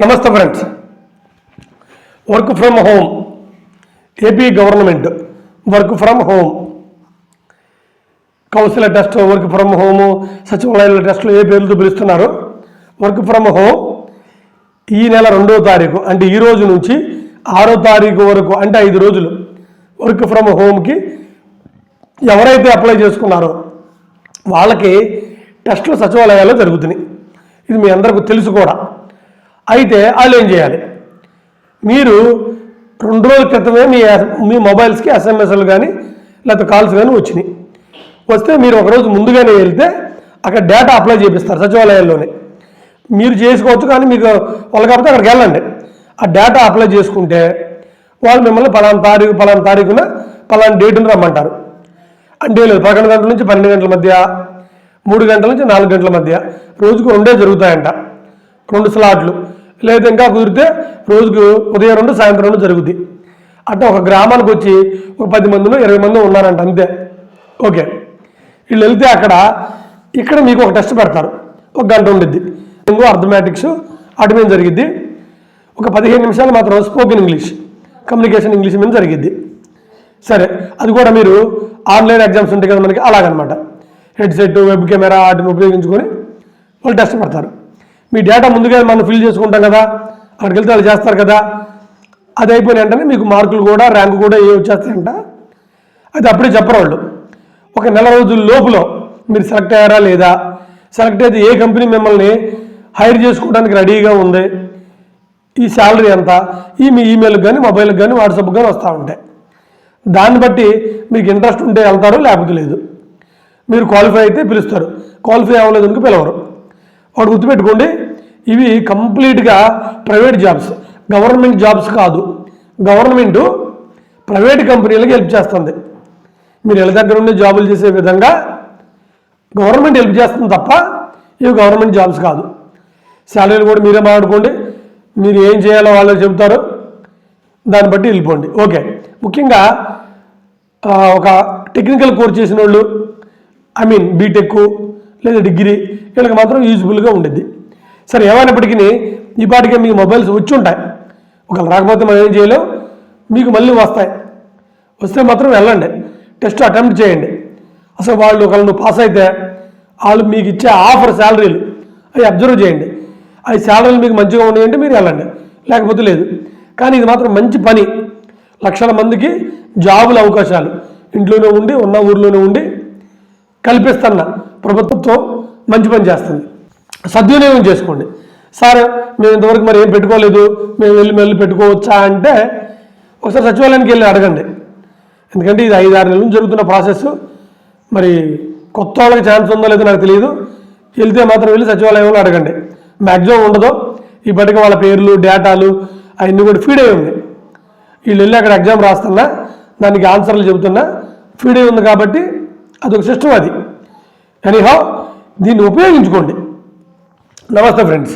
నమస్తే friends. Work from home AP government work from home. Counsellor test work from home సచివాలయాల టెస్ట్లు ఏ పేర్లతో పిలుస్తున్నారు? వర్క్ ఫ్రమ్ హోమ్ ఈ నెల రెండో తారీఖు అంటే ఈ రోజు నుంచి ఆరో తారీఖు వరకు అంటే ఐదు రోజులు వర్క్ ఫ్రమ్ హోమ్కి ఎవరైతే అప్లై చేసుకున్నారో వాళ్ళకి టెస్టులు సచివాలయాల్లో జరుగుతున్నాయి. ఇది మీ అందరికీ తెలుసు కూడా. అయితే వాళ్ళు ఏం చేయాలి? మీరు రెండు రోజుల క్రితమే మీ మీ మొబైల్స్కి ఎస్ఎంఎస్లు కానీ లేకపోతే కాల్స్ కానీ వచ్చినాయి. వస్తే మీరు ఒకరోజు ముందుగానే వెళ్తే అక్కడ డేటా అప్లై చేపిస్తారు సచివాలయాల్లోనే. మీరు చేసుకోవచ్చు కానీ మీకు వాళ్ళు కాకపోతే అక్కడికి వెళ్ళండి. ఆ డేటా అప్లై చేసుకుంటే వాళ్ళు మిమ్మల్ని పలానా తారీఖు పలానా తారీఖున పలానా డేటును రమ్మంటారు. అంటే లేదు పదకొండు గంటల నుంచి పన్నెండు గంటల మధ్య మూడు గంటల నుంచి నాలుగు గంటల మధ్య రోజుకు రెండే జరుగుతాయంట. రెండు స్లాట్లు. లేదా ఇంకా కుదిరితే రోజుకు ఉదయం రెండు సాయంత్రం రెండు జరుగుద్ది. అట్లా ఒక గ్రామానికి వచ్చి ఒక పది మందిలో ఇరవై మంది ఉన్నారంట అంతే. ఓకే. వీళ్ళు వెళ్తే అక్కడ ఇక్కడ మీకు ఒక టెస్ట్ పెడతారు. ఒక గంట ఉండిద్ది. ఇంకో అర్థమెటిక్స్ అటుమీద జరిగిద్ది. ఒక పదిహేను నిమిషాలు మాత్రం స్పోకెన్ ఇంగ్లీష్ కమ్యూనికేషన్ ఇంగ్లీష్ మీద జరిగిద్ది. సరే అది కూడా మీరు ఆన్లైన్ ఎగ్జామ్స్ ఉంటాయి కదా మనకి అలాగనమాట. హెడ్సెట్ వెబ్ కెమెరా వాటిని ఉపయోగించుకొని వాళ్ళు టెస్ట్ పెడతారు. మీ డేటా ముందుగా మనం ఫిల్ చేసుకుంటాం కదా. అక్కడికి వెళ్తే వాళ్ళు చేస్తారు కదా. అది అయిపోయిన వెంటనే మీకు మార్కులు కూడా ర్యాంకు కూడా ఏ వచ్చేస్తాయంట. అది అప్పుడే చెప్పరు వాళ్ళు. ఒక నెల రోజుల లోపల మీరు సెలెక్ట్ అయ్యారా లేదా? సెలెక్ట్ అయితే ఏ కంపెనీ మిమ్మల్ని హైర్ చేసుకోవడానికి రెడీగా ఉంది? ఈ శాలరీ ఎంత? ఈ మీ ఈమెయిల్కి కానీ మొబైల్కి కానీ వాట్సాప్కి కానీ వస్తూ ఉంటాయి. దాన్ని బట్టి మీకు ఇంట్రెస్ట్ ఉంటే వెళ్తారు లేకపోతే లేదు. మీరు క్వాలిఫై అయితే పిలుస్తారు. క్వాలిఫై అవ్వలేదు అనుకు పిలవరు. వాడు గుర్తుపెట్టుకోండి ఇవి కంప్లీట్గా ప్రైవేట్ జాబ్స్ గవర్నమెంట్ జాబ్స్ కాదు. గవర్నమెంట్ ప్రైవేట్ కంపెనీలకు హెల్ప్ చేస్తుంది. మీరు ఇళ్ళ దగ్గర ఉండి జాబులు చేసే విధంగా గవర్నమెంట్ హెల్ప్ చేస్తుంది తప్ప ఇవి గవర్నమెంట్ జాబ్స్ కాదు. శాలరీలు కూడా మీరే మాట్లాడుకోండి. మీరు ఏం చేయాలో వాళ్ళు చెబుతారు. దాన్ని బట్టి వెళ్ళిపోండి. ఓకే. ముఖ్యంగా ఒక టెక్నికల్ కోర్స్ చేసిన వాళ్ళు ఐ మీన్ బీటెక్ లేదా డిగ్రీ వీళ్ళకి మాత్రం యూజ్ఫుల్గా ఉండేది సరే ఏమైనప్పటికీ ఈ పాటికే మీకు మొబైల్స్ వచ్చి ఉంటాయి. ఒకవేళ రాకపోతే మనం ఏం చేయలేం. మీకు మళ్ళీ వస్తాయి. వస్తే మాత్రం వెళ్ళండి. టెస్ట్ అటెంప్ట్ చేయండి. అసలు వాళ్ళు ఒకవేళ నువ్వు పాస్ అయితే వాళ్ళు మీకు ఇచ్చే ఆఫర్ శాలరీలు అవి అబ్జర్వ్ చేయండి. అవి శాలరీలు మీకు మంచిగా ఉన్నాయంటే మీరు వెళ్ళండి. లేకపోతే లేదు. కానీ ఇది మాత్రం మంచి పని. లక్షల మందికి జాబుల అవకాశాలు. ఇంట్లోనే ఉండి ఉన్న ఊర్లోనే ఉండి కల్పిస్తున్నా. ప్రభుత్వం మంచి పని చేస్తుంది. సద్వినియోగం చేసుకోండి. సార్ మేము ఇంతవరకు మరి ఏం పెట్టుకోలేదు మేము వెళ్ళి వెళ్ళి పెట్టుకోవచ్చా అంటే ఒకసారి సచివాలయానికి వెళ్ళి అడగండి. ఎందుకంటే ఇది ఐదు ఆరు నెలల నుంచి జరుగుతున్న ప్రాసెస్. మరి కొత్త వాళ్ళకి ఛాన్స్ ఉందో లేదో నాకు తెలియదు. వెళ్తే మాత్రం వెళ్ళి సచివాలయంలో అడగండి. మ్యాక్సిమం ఉండదు. ఇప్పటికీ వాళ్ళ పేర్లు డేటాలు అవన్నీ కూడా ఫీడ్ అయి ఉంది వీళ్ళు వెళ్ళి అక్కడ ఎగ్జామ్ రాస్తున్నా దానికి ఆన్సర్లు చెబుతున్నా ఫీడ్ అయి ఉంది కాబట్టి అదొక సిస్టమ్ అది. ఎనీహౌ దీన్ని ఉపయోగించుకోండి. నమస్తే ఫ్రెండ్స్